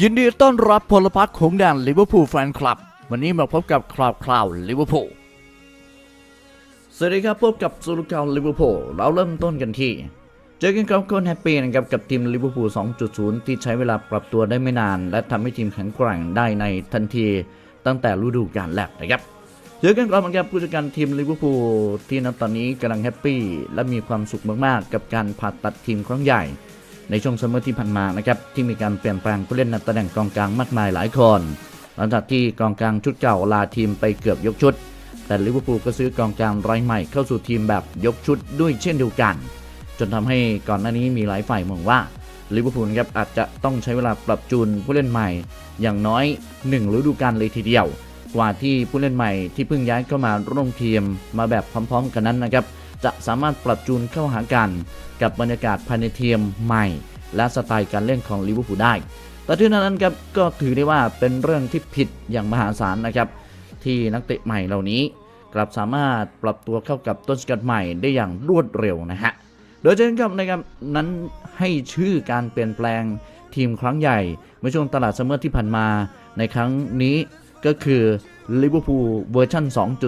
ยินดีต้อนรับพลพรรคของแดนลิเวอร์พูลแฟนคลับ วันนี้มาพบกับคราวคราวลิเวอร์พูลสวัสดีครับพบกับสุรุกาวลิเวอร์พูลเราเริ่มต้นกันที่ เจอกันกับคนแฮปปี้นะครับกับทีมลิเวอร์พูล 2.0 ที่ใช้เวลาปรับตัวได้ไม่นาน และทำให้ทีมแข็งแกร่งได้ในทันทีตั้งแต่ฤดูกาลแรกนะครับเจอกันก่อนนะครับผู้จัดการทีมลิเวอร์พูลที่ณตอนนี้กำลังแฮปปี้และมีความสุขมากๆ กับการผ่าตัดทีมครั้งใหญ่ ในช่วงซัมเมอร์ที่ผ่านมานะครับที่มีการเปลี่ยนแปลงผู้เล่นในตำแหน่งกองกลางมากมายหลายคนหลังจากที่กองกลางชุดเก่าลาทีมไปเกือบยกชุด แต่ลิเวอร์พูลก็ซื้อกองกลางรายใหม่เข้าสู่ทีมแบบยกชุดด้วยเช่นเดียวกัน จนทำให้ก่อนหน้านี้มีหลายฝ่ายมองว่าลิเวอร์พูลครับอาจจะต้องใช้เวลาปรับจูนผู้เล่นใหม่ อย่างน้อย1ฤดูกาลเลยทีเดียว กว่าที่ผู้เล่นใหม่ที่เพิ่งย้ายเข้ามาร่วมทีมมาแบบพร้อม ๆ กันนั้นนะครับ จะสามารถปรับจูนเข้าหากัน กับบรรยากาศภายในทีมใหม่ และสไตล์การเล่นของลิเวอร์พูลได้ แต่ที่นั้นครับก็ถือได้ว่าเป็นเรื่องที่ผิดอย่างมหาศาลนะครับ ที่นักเตะใหม่เหล่านี้ กลับสามารถปรับตัวเข้ากับต้นสกัดใหม่ได้อย่างรวดเร็วนะฮะโดยเช่นกับนะครับนั้นให้ชื่อการเปลี่ยนแปลงทีมครั้งใหญ่เมื่อช่วงตลาดซัมเมอร์ที่ผ่านมาในครั้งนี้ก็คือลิเวอร์พูลเวอร์ชัน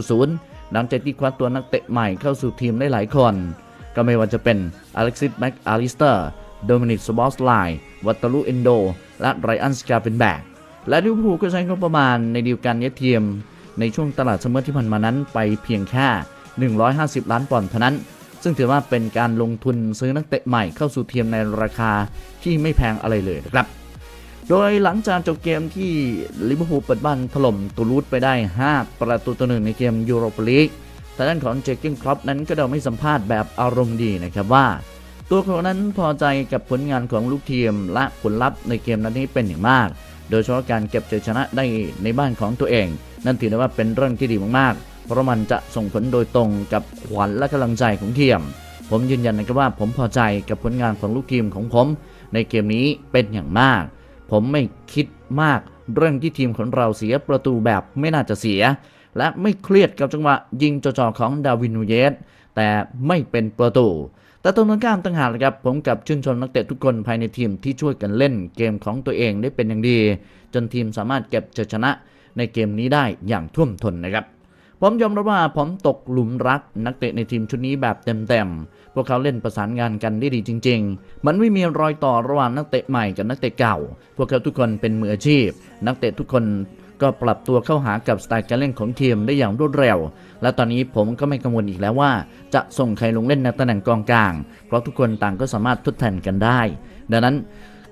2.0 หลังจากที่คว้าตัวนักเตะใหม่เข้าสู่ทีมได้หลายคน ก็ไม่ว่าจะเป็นอเล็กซิสแม็กอาริสเตอร์โดมินิกสบอสไลวัตตาลูเอนโด และไรอันสกาเป็นแบก และลิเวอร์พูลก็ใช้งบประมาณในดีลการย้ายทีม ในช่วงตลาดซัมเมอร์ที่ผ่านมานั้นไปเพียงแค่ 150 ล้านปอนด์เท่านั้น ซึ่งถือว่าเป็นการลงทุนซื้อนักเตะใหม่เข้าสู่ทีมในราคาที่ไม่แพงอะไรเลยนะครับ โดยหลังจากจบเกมที่ลิเวอร์พูลเปิดบ้านถล่มตูลูสไปได้ 5 ประตูต่อหนึ่งในเกมยูโรปลีกทางด้านของเจคกินครอปนั้นก็ได้ไม่สัมภาษณ์แบบอารมณ์ดีนะครับว่า ตัวเขานั้นพอใจกับผลงานของลูกทีมและผลลัพธ์ในเกมนั้นนี้เป็นอย่างมาก โดยเฉพาะการเก็บชัยชนะได้ในบ้านของตัวเอง นั่นถือได้ว่าเป็นเรื่องที่ดีมากๆ เพราะมันจะส่งผลโดยตรงกับขวัญและกำลังใจของทีม ผมยืนยันนะครับว่าผมพอใจกับผลงานของลูกทีมของผม ในเกมนี้เป็นอย่างมาก ผมไม่คิดมากเรื่องที่ทีมของเราเสียประตูแบบไม่น่าจะเสีย และไม่เครียดกับจังหวะยิงจ่อๆของดาวินนูเยสแต่ไม่เป็นประตู แต่ตรงกันข้ามต่างหากนะครับผมกับชื่นชมนักเตะทุกคนภายในทีมที่ช่วยกันเล่นเกมของตัวเองได้เป็นอย่างดี จนทีมสามารถเก็บชัยชนะในเกมนี้ได้อย่างท่วมท้นนะครับผมยอมรับว่าผมตกหลุมรักนักเตะในทีมชุดนี้แบบเต็มๆพ วกเขาเล่นประสานงานกันได้ดีจริง ๆ มันไม่มีรอยต่อระหว่างนักเตะใหม่กับนักเตะเก่า พวกเขาทุกคนเป็นมืออาชีพ นักเตะทุกคนก็ปรับตัวเข้าหากับสไตล์การเล่นของทีมได้อย่างรวดเร็ว และตอนนี้ผมก็ไม่กังวลอีกแล้วว่า จะส่งใครลงเล่นในตำแหน่งกองกลาง เพราะทุกคนต่างก็สามารถทดแทนกันได้ ดังนั้น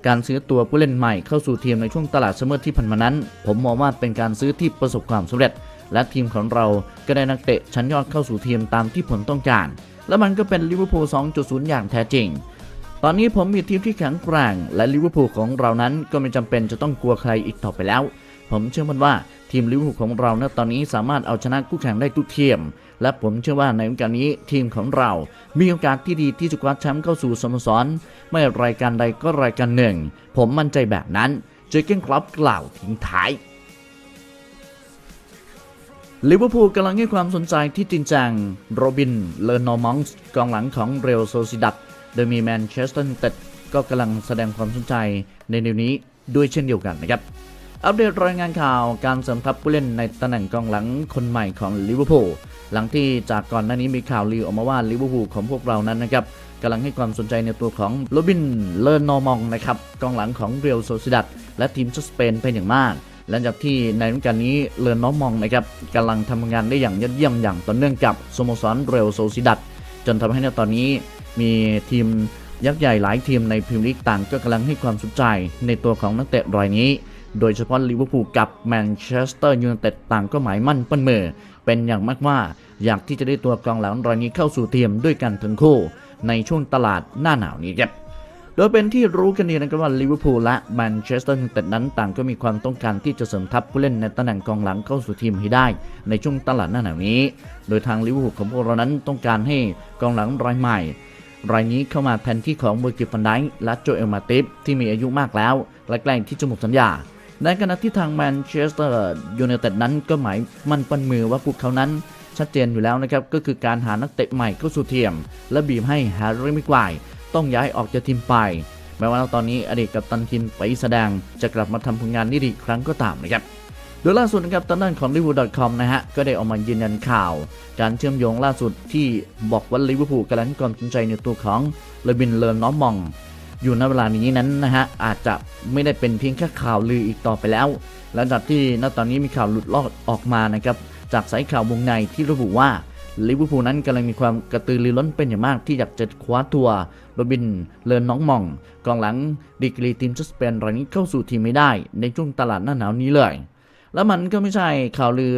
การซื้อตัวผู้เล่นใหม่เข้าสู่ทีมในช่วงตลาดซัมเมอร์ที่ผ่านมานั้น ผมมองว่าเป็นการซื้อที่ประสบความสำเร็จ และทีมของเราก็ได้นักเตะชั้นยอดเข้าสู่ทีมตามที่ผมต้องการ และมันก็เป็นลิเวอร์พูล 2.0 อย่างแท้จริง ตอนนี้ผมมีทีมที่แข็งแกร่ง และลิเวอร์พูลของเรานั้นก็ไม่จำเป็นจะต้องกลัวใครอีกต่อไปแล้ว ผมเชื่อมั่นว่าทีมลิเวอร์พูลของเราณตอนนี้สามารถเอาชนะคู่แข่งได้ทุกทียม และผมเชื่อว่าในโอกาสนี้ทีมของเรา มีโอกาสที่ดีที่จะคว้าแชมป์เข้าสู่สโมสร ไม่รายการใดก็รายการหนึ่ง ผมมั่นใจแบบนั้น เจอเกนคลับกล่าวทิ้งท้าย ลิเวอร์พูลกำลังให้ความสนใจที่จริงจังโรบิน เลอร์นอมองส์กองหลังของเรอัลโซซิดัดโดยมีแมนเชสเตอร์ยูไนเต็ดก็กำลังแสดงความสนใจในเดี๋ยวนี้ด้วยเช่นเดียวกันนะครับ อัปเดตรายงานข่าวการเสริมทัพผู้เล่นในตำแหน่งกองหลังคนใหม่ของลิเวอร์พูลหลังที่จากก่อนหน้านี้มีข่าวลือออกมาว่าลิเวอร์พูลของพวกเรานั้นนะครับกำลังให้ความสนใจในตัวของโรบิน เลอร์นอมองนะครับกองหลังของเรอัลโซซิดัดและทีมชาติสเปนเป็นอย่างมาก หลังจากที่ในฤดูกาลนี้เลอน้องมองนะครับกำลังทำงานได้อย่างยอดเยี่ยมอย่างต่อเนื่องกับสโมสรเรลโซซิดัดจนทำให้ในตอนนี้มีทีมยักษ์ใหญ่หลายทีมในพรีเมียร์ลีกต่างก็กำลังให้ความสนใจในตัวของนักเตะรายนี้ โดยเฉพาะลิเวอร์พูลกับแมนเชสเตอร์ยูไนเต็ดต่างก็หมายมั่นปั้นมือเป็นอย่างมากว่าอยากที่จะได้ตัวกองหลังรายนี้เข้าสู่ทีมด้วยกันทั้งคู่ในช่วงตลาดหน้าหนาวนี้ครับ โดยเป็นที่รู้กันดีนะครับว่าลิเวอร์พูลและแมนเชสเตอร์ยูไนเต็ดนั้นต่างก็มีความต้องการที่จะเสริมทัพผู้เล่นในตำแหน่งกองหลังเข้าสู่ทีมให้ได้ ในช่วงตลาดหน้าหนาวนี้ โดยทางลิเวอร์พูลของพวกเรานั้นต้องการให้กองหลังรายใหม่ รายนี้เข้ามาแทนที่ของเบอร์กิฟันไดและโจเอลมาติฟที่มีอายุมากแล้ว และใกล้ที่จะหมดสัญญาในขณะที่ทางแมนเชสเตอร์ยูไนเต็ดนั้นก็หมายมั่นปั้นมือว่าพวกเขานั้นชัดเจนอยู่แล้วนะครับก็คือการหานักเตะใหม่เข้าสู่ทีม และบีบให้แฮร์รี่มิกไว ต้องย้ายออกจากทีมไป แม้ว่าตอนนี้อดีตกัปตันทีมไปแสดงจะกลับมาทำผลงานได้ดีอีกครั้งก็ตามนะครับโดยล่าสุดนะครับตอนนั้นของ liverpool.com นะฮะก็ได้ออกมายืนยันข่าว การเชื่อมโยงล่าสุดที่บอกว่าลิเวอร์พูลกำลังความสนใจในตัวของเลบินเลนน้อมมอง อยู่ในเวลานี้นั้นนะฮะอาจจะไม่ได้เป็นเพียงแค่ข่าวลืออีกต่อไปแล้วหลังจากที่ณตอนนี้มีข่าวหลุดลอดออกมานะครับจากสายข่าววงในที่ระบุว่า ลิเวอร์พูลนั้นกำลังมีความกระตือรือร้นเป็นอย่างมากที่อยากจะคว้าตัวโรบินเลนน้องมองกองหลังดีกรีทีมชาติสเปนรายนี้เข้าสู่ทีมไม่ได้ ในช่วงตลาดหน้าหนาวนี้เลย แล้วมันก็ไม่ใช่ข่าวลือ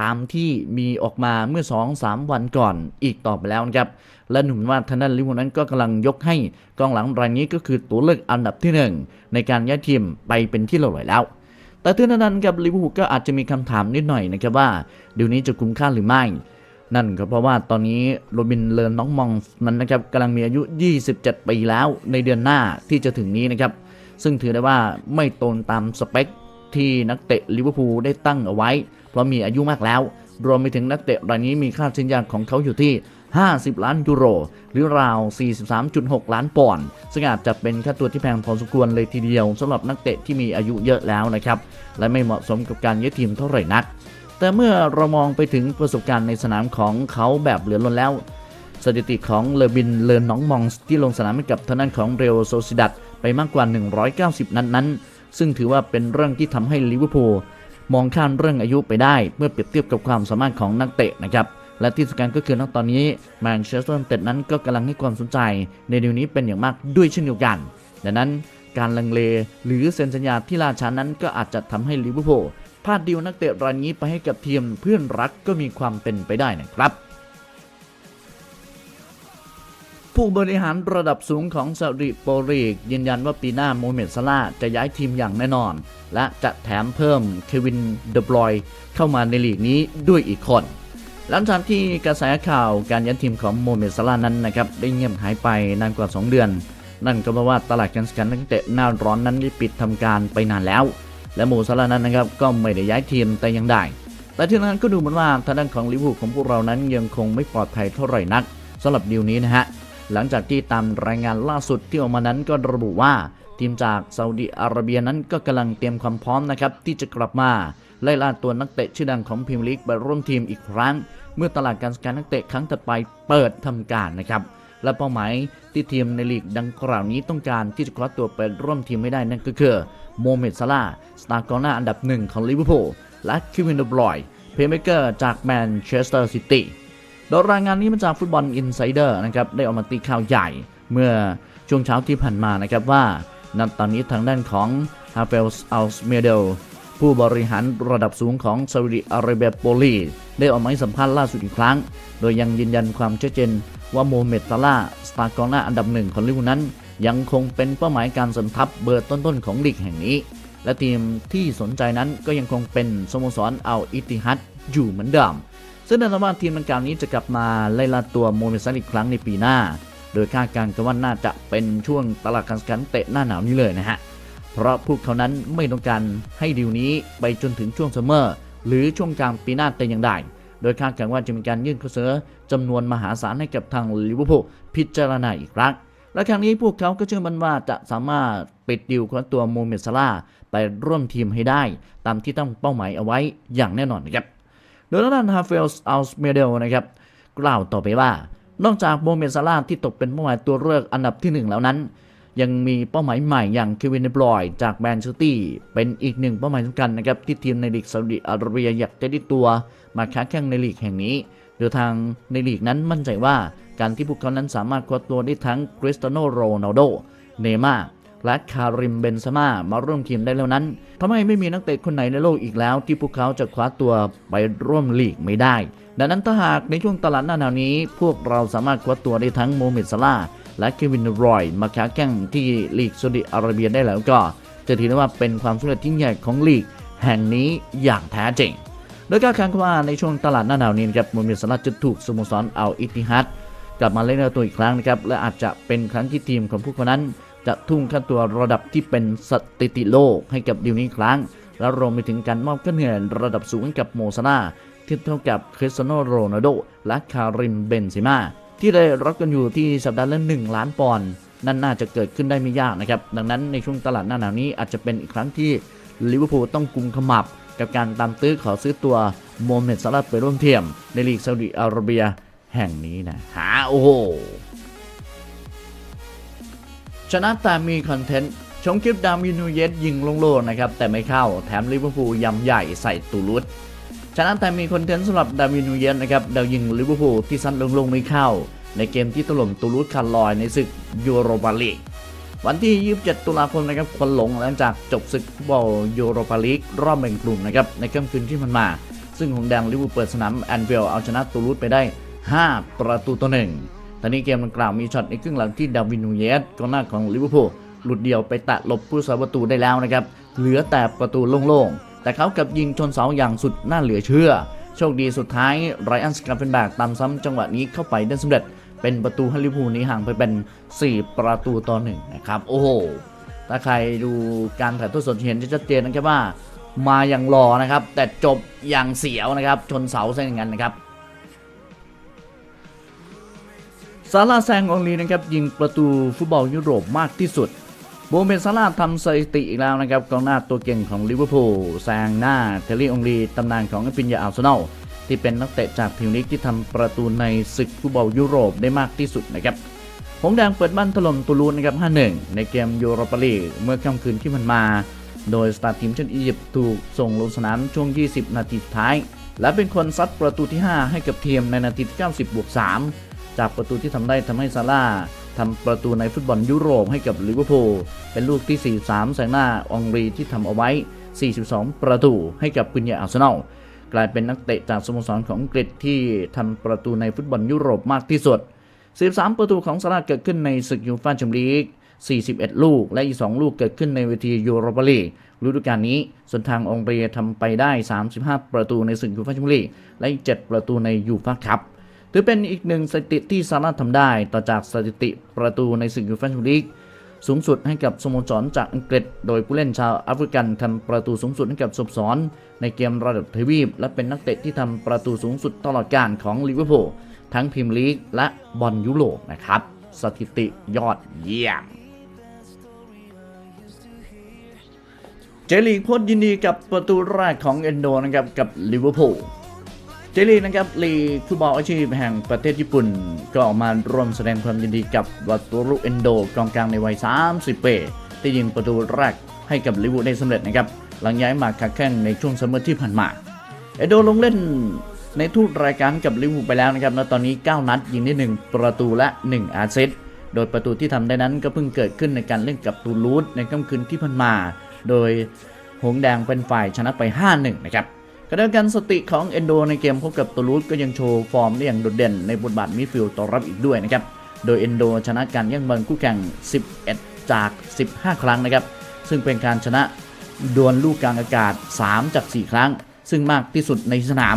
ตามที่มีออกมาเมื่อ 2-3 วันก่อนอีกต่อไปแล้วนะครับ และหนุ่มว่าทางด้านลิเวอร์พูลนั้นก็กำลังยกให้กองหลังรายนี้ก็คือตัวเลือกอันดับที่หนึ่งในการย้ายทีมไปเป็นที่เรียบร้อยแล้ว แต่ถึงนั้นกับลิเวอร์พูลก็อาจจะมีคำถามนิดหน่อยนะครับว่าเดี๋ยวนี้จะคุ้มค่าหรือไม่ นั่นก็เพราะว่าตอนนี้โรบินเลนน้องมองนั้นนะครับกำลังมีอายุ 27 ปีแล้วในเดือนหน้าที่จะถึงนี้นะครับ ซึ่งถือได้ว่าไม่ตรงตามสเปคที่นักเตะลิเวอร์พูลได้ตั้งเอาไว้ เพราะมีอายุมากแล้ว รวมไปถึงนักเตะรายนี้มีค่าสัญญาของเขาอยู่ที่ 50 ล้านยูโร หรือราว 43.6 ล้านปอนด์ซึ่งอาจจะเป็นค่าตัวที่แพงพอสมควรเลยทีเดียวสำหรับนักเตะที่มีอายุเยอะแล้วนะครับ และไม่เหมาะสมกับการย้ายทีมเท่าไหร่นัก แต่เมื่อเรามองไปถึงประสบการณ์ในสนามของเขาแบบเหลือล้นแล้ว สถิติของเลบินเลนน้องมองที่ลงสนามให้กับทางด้านของเรอัลโซซิดัดไปมากกว่า 190 นัดนั้น ซึ่งถือว่าเป็นเรื่องที่ทำให้ลิเวอร์พูลมองข้ามเรื่องอายุไปได้ เมื่อเปรียบเทียบกับความสามารถของนักเตะนะครับและที่สำคัญก็คือณตอนนี้แมนเชสเตอร์ยูไนเต็ดนั้นก็กำลังให้ความสนใจ ในเดี๋ยวนี้เป็นอย่างมากด้วยเช่นเดียวกัน ดังนั้นการลังเลหรือเซ็นสัญญาที่ล่าช้านั้นก็อาจจะทำให้ลิเวอร์พูล พลาดดีลนักเตะรายนี้ไปให้กับทีมเพื่อนรักก็มีความเป็นไปได้นะครับผู้บริหารระดับสูงของซาอุดิโปรลีกยืนยันว่าปีหน้าโมเมดซาลาจะย้ายทีมอย่างแน่นอน และจะแถมเพิ่มเควินเดบรอยเข้ามาในลีกนี้ด้วยอีกคน หลังจากที่กระแสข่าวการย้ายทีมของโมเมดซาลานั้นนะครับได้เงียบหายไปนานกว่า 2 เดือน นั่นก็เพราะว่าตลาดการซื้อขายนักเตะหน้าร้อนนั้นได้ปิดทำการไปนานแล้ว และโมซาลานั้นนะครับก็ไม่ได้ย้ายทีมแต่ยังได้ แต่ที่นั้นก็ดูเหมือนว่าทางด้านของลิเวอร์พูลของพวกเรานั้นยังคงไม่ปลอดภัยเท่าไหร่นักสำหรับดีลนี้นะฮะหลังจากที่ตามรายงานล่าสุดที่ออกมานั้นก็ระบุว่า ทีมจากซาอุดิอาระเบียนั้นก็กำลังเตรียมความพร้อมนะครับที่จะกลับมาไล่ล่าตัวนักเตะชื่อดังของพรีเมียร์ลีกไปร่วมทีมอีกครั้ง เมื่อตลาดการซื้อนักเตะครั้งถัดไปเปิดทำการนะครับและเป้าหมายที่ทีมในลีกดังกล่าวนี้ต้องการที่จะคว้าตัวไปร่วมทีมไม่ได้นั่นก็คือ โมเมดซาลาสตาร์กองหน้าอันดับหนึ่งของลิเวอร์พูลและคิวินเดบรอยน์เพย์เมเกอร์จากแมนเชสเตอร์ซิตี้โดยรายงานนี้มาจากฟุตบอลอินไซเดอร์นะครับได้ออกมาตีข่าวใหญ่เมื่อช่วงเช้าที่ผ่านมานะครับว่าณตอนนี้ทางด้านของฮาเฟลส์อัลสเมเดลผู้บริหารระดับสูงของซาอุดิอาระเบียโปลีได้ออกมาให้สัมภาษณ์ล่าสุดอีกครั้ง โดยยังยืนยันความชัดเจนว่าโมเมดซาลาสตาร์กองหน้าอันดับหนึ่งของลิเวอร์พูลนั้น ยังคงเป็นเป้าหมายการสัมทับเบอร์ต้นๆของลีกแห่งนี้ และทีมที่สนใจนั้นก็ยังคงเป็นสโมสรเอัลอิติฮัดอยู่เหมือนเดิมซึ่งแน่นอนว่าทีมดังกล่าวนี้จะกลับมาไล่ล่าตัวโมเมซันอีกครั้งในปีหน้า โดยคาดการณ์กันว่าน่าจะเป็นช่วงตลาดการซื้อขายนักเตะหน้าหนาวนี้เลยนะฮะ เพราะพวกเขานั้นไม่ต้องการให้ดีลนี้ไปจนถึงช่วงซัมเมอร์หรือช่วงกลางปีหน้าแต่อย่างใด โดยคาดการณ์ว่าจะมีการยื่นข้อเสนอจำนวนมหาศาลให้กับทางลิเวอร์พูลพิจารณาอีกครั้ง และครั้งนี้พวกเขาก็เชื่อมั่นว่าจะสามารถปิดดีลของตัวโมเมดซาลาไปร่วมทีมให้ได้ ตามที่ตั้งเป้าหมายเอาไว้อย่างแน่นอนนะครับ โดยด้านฮาเฟลส์อัลสเมเดลนะครับกล่าวต่อไปว่า นอกจากโมเมดซาลาที่ตกเป็นเป้าหมายตัวเลือกอันดับที่หนึ่งแล้วนั้น ยังมีเป้าหมายใหม่อย่างเควินเดบรอยจากแมนเชสเตอร์เป็นอีกหนึ่งเป้าหมายสำคัญนะครับที่ทีมในลีกซาอุดิอาระเบียอยากจะได้ตัวมาค้าแข่งในลีกแห่งนี้โดยทางในลีกนั้นมั่นใจว่า การที่พวกเขานั้นสามารถคว้าตัวได้ทั้งคริสเตียโนโรนัลโด เนย์ม่าร์และคาริมเบนซาม่ามาร่วมทีมได้แล้วนั้นทำให้ไม่มีนักเตะคนไหนในโลกอีกแล้ว ที่พวกเขาจะคว้าตัวไปร่วมลีกไม่ได้ ดังนั้นถ้าหากในช่วงตลาดหน้าหนาวนี้ พวกเราสามารถคว้าตัวได้ทั้งโมเมดซาลาและเควินรอยมาค้าแข่งที่ลีกซาอุดิอาระเบียได้แล้วก็ จะถือได้ว่าเป็นความสำเร็จที่ใหญ่ของลีก แห่งนี้อย่างแท้จริงโดยการคาดว่าในช่วงตลาดหน้าหนาวนี้ครับโมเมดซาลาจะถูกสโมสรอัลอิติฮัด กลับมาเล่นเอาตัวอีกครั้งนะครับและอาจจะเป็นครั้งที่ทีมของพวกเขานั้น จะทุ่มค่าตัวระดับที่เป็นสถิติโลกให้กับดิวนี้ครั้ง และรวมไปถึงการมอบค่าเหนื่อยระดับสูงให้กับโมซาลาที่เท่ากับคริสเตียโนโรนัลโดและคาริมเบนซิมาที่ได้รับกันอยู่ที่สัปดาห์ละ1ล้านปอนด์นั่นน่าจะเกิดขึ้นได้ไม่ยากนะครับ ดังนั้นในช่วงตลาดหน้าหนาวนี้อาจจะเป็นอีกครั้งที่ลิเวอร์พูลต้องกุมขมับ กับการตามตื้อขอซื้อตัวโมเมดซาลาไปร่วมเทียมในลีกซาอุดิอาระเบีย แห่งนี้นะหาโอ้โหชนะแต่มีคอนเทนต์ชมคลิปดามินูเยสยิงโล่งๆนะครับ แต่ไม่เข้าแถมลิเวอร์พูลยำใหญ่ใส่ตูรุสชนะแต่มีคอนเทนต์สำหรับดามินูเยสนะครับดาวยิงลิเวอร์พูลที่ซัดลงๆไม่เข้า ในเกมที่ถล่มตูรุสคาร์ลอยในศึกยูโรปาลีกวันที่ 27 ตุลาคมนะครับควันหลงหลังจากจบศึกฟุตบอลยูโรปาลีกรอบแบ่งกลุ่มนะครับในค่ำคืนที่มันมา ซึ่งหงแดงลิเวอร์พูลเปิดสนามแอนฟิลด์เอาชนะตูรุสไปได้ 5 ประตูต่อหนึ่งตอนนี้เกมดังกล่าวมีช็อตในครึ่งหลังที่ดาวินนูเยสกองหน้าของลิเวอร์พูลหลุดเดี่ยวไปตะลบผู้สาประตูได้แล้วนะครับ เหลือแต่ประตูโล่งๆ แต่เขากลับยิงชนเสาอย่างสุดน่าเหลือเชื่อ โชคดีสุดท้ายไรอันสกาเฟนแบกตามซ้ำจังหวะนี้เข้าไปได้สำเร็จ เป็นประตูให้ลิเวอร์พูลนี้ห่างไปเป็น 4 ประตูต่อหนึ่งนะครับ โอ้โห ถ้าใครดูการถ่ายทอดสดเห็นจะชัดเจนนะครับว่า มาอย่างรอนะครับ แต่จบอย่างเสียวนะครับ ชนเสาซะอย่างนั้นนะครับ ซาร่าแซงองลีนะครับยิงประตูฟุตบอลยุโรปมากที่สุดโบเมนซาร่าทำสถิติอีกแล้วนะครับกองหน้าตัวเก่งของลิเวอร์พูลแซงหน้าเทลลี่องลีตำนานของอปิญญาอัลเซนอลที่เป็นนักเตะจากพรีเมียร์ลีกที่ทำประตูในศึกฟุตบอลยุโรปได้มากที่สุดนะครับหงแดงเปิดบ้านถล่มตูลูสนะครับ 5-1 ในเกมยูโรปาลีกเมื่อค่ำคืนที่มันมา โดยสตาร์ทีมชาติอียิปต์ถูกส่งลงสนามช่วง 20 นาทีสุดท้าย และเป็นคนซัดประตูที่ 5 ให้กับทีมในนาทีที่90บวก3 จากประตูที่ทำได้ทำให้ซาร่าทำประตูในฟุตบอลยุโรปให้กับลิเวอร์พูลเป็นลูกที่ 43แซงหน้าองรีที่ทำเอาไว้ 42 ประตูให้กับปุญญาอาร์เซนอลกลายเป็นนักเตะจากสโมสรของอังกฤษที่ทำประตูในฟุตบอลยุโรปมากที่สุด 13 ประตูของซาร่าเกิดขึ้นในศึกยูฟ่าแชมเปี้ยนลีก41 ลูกและอีก 2 ลูกเกิดขึ้นในเวทียูโรปาลีกฤดูกาลนี้ ส่วนทางองเรียทำไปได้ 35 ประตูในศึกยูฟ่าแชมเปี้ยนลีกและอีก 7 ประตูในยูฟ่าคัพ ถือเป็นอีกหนึ่งสถิติที่ซามาร่าทำได้ต่อจากสถิติประตูในศึกยูฟ่าแชมเปี้ยนลีกสูงสุดให้กับสโมสรจากอังกฤษ โดยผู้เล่นชาวแอฟริกันทำประตูสูงสุดให้กับสโมสรในเกมระดับทวีป และเป็นนักเตะที่ทำประตูสูงสุดตลอดกาลของลิเวอร์พูลทั้งพรีเมียร์ลีกและบอลยุโรปนะครับ สถิติยอดเยี่ยม เจลีกโพสต์ยินดีกับประตูแรกของเอนโดนะครับกับลิเวอร์พูล เจลีนะครับลีกฟุตบอลอาชีพแห่งประเทศญี่ปุ่น ก็ออกมาร่วมแสดงความยินดีกับวัตรุเอนโดกองกลางในวัย 30 ปีที่ยิงประตูแรกให้กับลิเวอร์พูลได้สำเร็จนะครับ หลังย้ายมาค้าแข่งในช่วงซัมเมอร์ที่ผ่านมา เอนโดลงเล่นในทุกรายการกับลิเวอร์พูลไปแล้วนะครับและตอนนี้ 9 นัดยิงได้ 1 ประตูและ 1 อาร์เซตโดยประตูที่ทำได้นั้นก็เพิ่งเกิดขึ้นในการเล่นกับตูลูสในค่ำคืนที่ผ่านมา โดยหงแดงเป็นฝ่ายชนะไป 5-1 นะครับ ขณะเดียวกันสติของเอนโดในเกมพบกับตูลูสก็ยังโชว์ฟอร์มได้อย่างโดดเด่นในบทบาทมิดฟิลด์ต่อรับอีกด้วยนะครับ โดยเอนโดชนะการแย่งบอลคู่แข่ง 11 จาก 15 ครั้งนะครับ ซึ่งเป็นการชนะดวลลูกกลางอากาศ 3 จาก 4 ครั้ง ซึ่งมากที่สุดในสนาม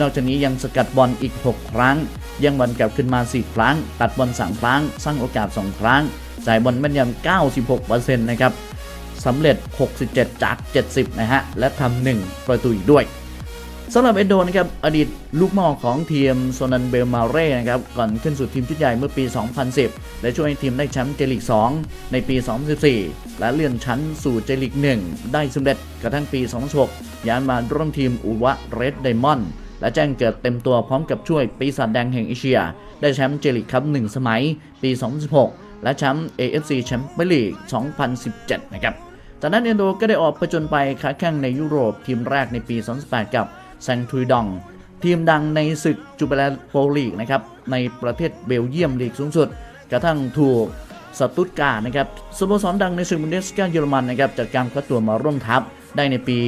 นอกจากนี้ยังสกัดบอลอีก 6 ครั้ง แย่งบอลกลับขึ้นมา 4 ครั้ง ตัดบอล3ครั้ง สร้างโอกาส 2 ครั้งจ่ายบอลแม่นยำ96%นะครับสำเร็จ 67 จาก 70 นะฮะ และทำหนึ่งประตูอีกด้วย สำหรับเอนโดนะครับอดีตลูกหม่อของทีมโซนันเบลมาเร่นะครับก่อนขึ้นสู่ทีมชุดใหญ่เมื่อปี 2010 และช่วยให้ทีมได้แชมป์เจลีก2 ในปี 2014 และเลื่อนชั้นสู่เจลีก1 ได้สำเร็จกระทั่งปี 2016 ย้ายมาร่วมทีมอุวะเรดไดมอนด์และแจ้งเกิดเต็มตัวพร้อมกับช่วยปีศาจแดงแห่งเอเชีย ได้แชมป์เจลีกครับ1สมัย ปี 2016 และแชมป์ AFC แชมเปี้ยนลีก 2017 นะครับจากนั้นเอนโดก็ได้ออกประจนไปค้าแข่งในยุโรปทีมแรกในปี 2018 กับ แซงทุยดอง ทีมดังในศึกจูเปแลโปรลีกนะครับในประเทศเบลเยียมลีกสูงสุด กระทั่งถูกสตุตการ์นะครับสโมสรดังในศึกบุนเดสกาเยอรมันนะครับจากการคัดตัวมาร่วมทัพได้ในปี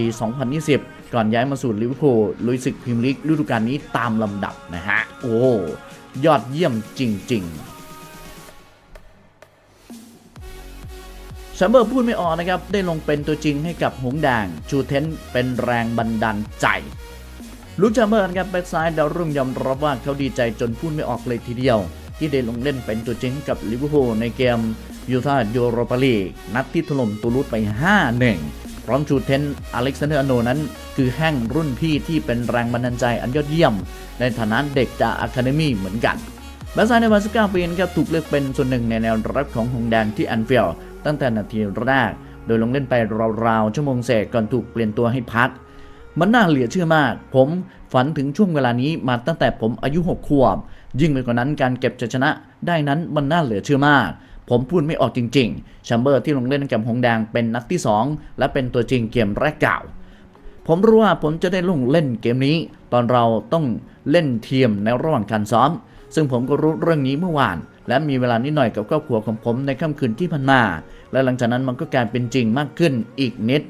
2020 ก่อนย้ายมาสู่ลิเวอร์พูลลุยศึกพรีเมียร์ลีกฤดูกาลนี้ตามลำดับนะฮะโอ้ยอดเยี่ยมจริงๆแชมเบอร์พูดไม่ออกนะครับ ได้ลงเป็นตัวจริงให้กับหงแดง ชูเทนเป็นแรงบันดาลใจ ลูกแชมเบอร์นะครับแบ็กซ้ายดาวรุ่งยอมรับว่าเขาดีใจจนพูดไม่ออกเลยทีเดียว ที่ได้ลงเล่นเป็นตัวจริงกับลิเวอร์พูลในเกมยูฟ่ายูโรปาลีกนัดที่ถล่มตูลูสไป 5-1 พร้อมชูเทนอเล็กซานเดอร์อโนนั้น คือแห่งรุ่นพี่ที่เป็นแรงบันดาลใจอันยอดเยี่ยม ในฐานะเด็กจากอะคาเดมี่เหมือนกันแบซายในวัย19ปีนะครับถูกเลือกเป็นส่วนหนึ่งในแนวรับของหงแดงที่แอนฟิลด์ตั้งแต่นาทีแรก โดยลงเล่นไปราวๆชั่วโมงเศษก่อนถูกเปลี่ยนตัวให้พัก มันน่าเหลือเชื่อมาก ผมฝันถึงช่วงเวลานี้มาตั้งแต่ผมอายุ6ขวบ ยิ่งไปกว่านั้นการเก็บชัยชนะได้นั้นมันน่าเหลือเชื่อมาก ผมพูดไม่ออกจริงๆแชมเบอร์ที่ลงเล่นกับหงแดงเป็นนัดที่ 2 และเป็นตัวจริงเกมแรกเก่า ผมรู้ว่าผมจะได้ลงเล่นเกมนี้ ตอนเราต้องเล่นเทียมในระหว่างการซ้อม ซึ่งผมก็รู้เรื่องนี้เมื่อวาน และมีเวลานิดหน่อยกับครอบครัวของผมในค่ำคืนที่ผ่านมา และหลังจากนั้นมันก็กลายเป็นจริงมากขึ้นอีกนิด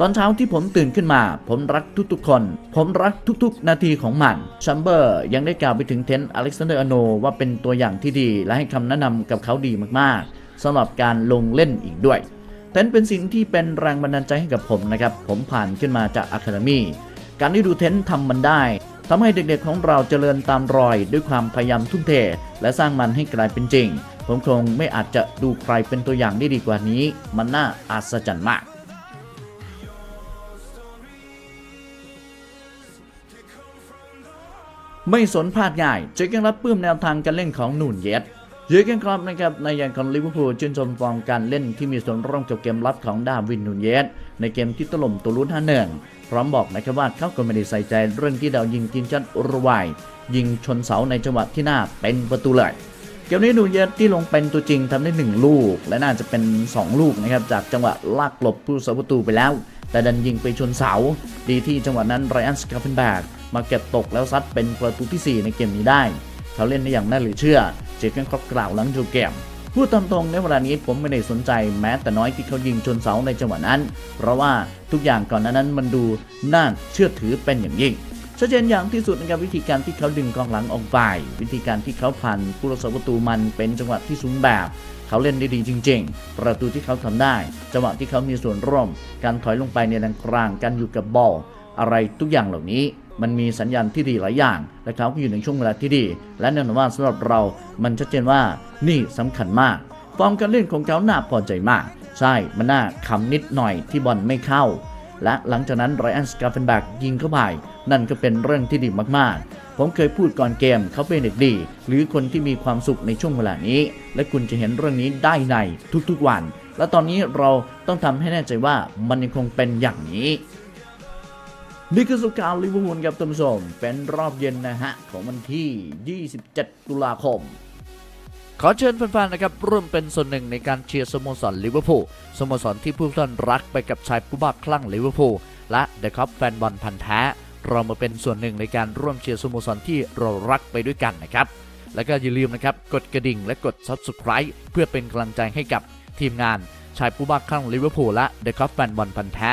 ตอนเช้าที่ผมตื่นขึ้นมา ผมรักทุกๆคน ผมรักทุกๆ นาทีของมันชัมเบอร์ยังได้กล่าวไปถึงเทนต์อเล็กซานเดอร์อโนว่าเป็นตัวอย่างที่ดี และให้คำแนะนำกับเขาดีมากๆสำหรับการลงเล่นอีกด้วยเทนต์เป็นสิ่งที่เป็นแรงบันดาลใจให้กับผมนะครับ ผมผ่านขึ้นมาจากอะคาเดมีการที่ดูเทนต์ทำมันได้ทำให้เด็กๆของเราเจริญตามรอย ด้วยความพยายามทุ่มเท และสร้างมันให้กลายเป็นจริง ผมคงไม่อาจจะดูใครเป็นตัวอย่างได้ดีกว่านี้ มันน่าอัศจรรย์มาก ไม่สนพลาดง่ายเจอกันรับปื้มแนวทางการเล่นของนุนเยสเยอร์เกนครอปนะครับในอย่างของลิเวอร์พูลชื่นชมฟอร์มการเล่นที่มีส่วนร่วมกับเกมรับของดาวินนูนเยสในเกมที่ถล่มตูรุนห้าหนึ่งพร้อมบอกนะครับว่าเขาก็ไม่ได้ใส่ใจเรื่องที่ดาวยิงทีมชาติอุรุกวัยยิงชนเสาในจังหวะที่หน้าเป็นประตูเลยเกมนี้นูนเยสที่ลงเป็นตัวจริงทำได้ 1 ลูก และน่าจะเป็น 2 ลูกนะครับจากจังหวะลากหลบผู้สาประตูไปแล้ว แต่ดันยิงไปชนเสา ดีที่จังหวะนั้นไรอันสกาเฟนแบก มาเก็บตกแล้วซัดเป็นประตูที่ 4 ในเกมนี้ได้ เขาเล่นได้อย่างน่าเหลือเชื่อ เจคกันครอบกล่าวหลังจบเกมพูดตามตรงในเวลานี้ผมไม่ได้สนใจแม้แต่น้อยที่เขายิงชนเสาในจังหวะนั้น เพราะว่าทุกอย่างก่อนหนานั้นมันดูน่าเชื่อถือเป็นอย่างยิ่งชัดเจนอย่างที่สุดนะครับวิธีการที่เขาดึงกองหลังออกไป วิธีการที่เขาผ่านผู้รักษาประตูมันเป็นจังหวะที่สูงแบบ เขาเล่นได้ดีจริง ๆ ประตูที่เขาทำได้ จังหวะที่เขามีส่วนร่วม การถอยลงไปในแดนกลางการอยู่กับบอลอะไรทุกอย่างเหล่านี้ มันมีสัญญาณที่ดีหลายอย่างและเขาก็อยู่ในช่วงเวลาที่ดี และแน่นอนว่าสำหรับเรา มันชัดเจนว่านี่สำคัญมากฟอร์มการเล่นของเขาน่าพอใจมาก ใช่มันน่าขำนิดหน่อยที่บอลไม่เข้า และหลังจากนั้นไรอันสกาเฟนแบกยิงเข้าไปนั่นก็เป็นเรื่องที่ดีมากๆ ผมเคยพูดก่อนเกมเขาเป็นเด็กดี หรือคนที่มีความสุขในช่วงเวลานี้ และคุณจะเห็นเรื่องนี้ได้ในทุกๆวัน และตอนนี้เราต้องทำให้แน่ใจว่ามันยังคงเป็นอย่างนี้ นี่คือสุกาวลิเวอร์พูลครับท่านผู้ชม เป็นรอบเย็นนะฮะ ของวันที่ 27 ตุลาคม ขอเชิญแฟนๆนะครับร่วมเป็นส่วนหนึ่งในการเชียร์สโมสรลิเวอร์พูลสโมสรที่ผู้ท่านรักไปกับชายผู้บ้าคลั่งลิเวอร์พูลและเดอะคัพแฟนบอลพันธ์แท้ เรามาเป็นส่วนหนึ่งในการร่วมเชียร์สโมสรที่เรารักไปด้วยกันนะครับแล้วก็อย่าลืมนะครับกดกระดิ่งและกด Subscribe เพื่อเป็นกำลังใจให้กับทีมงานชายผู้บ้าคลั่งลิเวอร์พูลและเดอะคัพแฟนบอลพันธ์แท้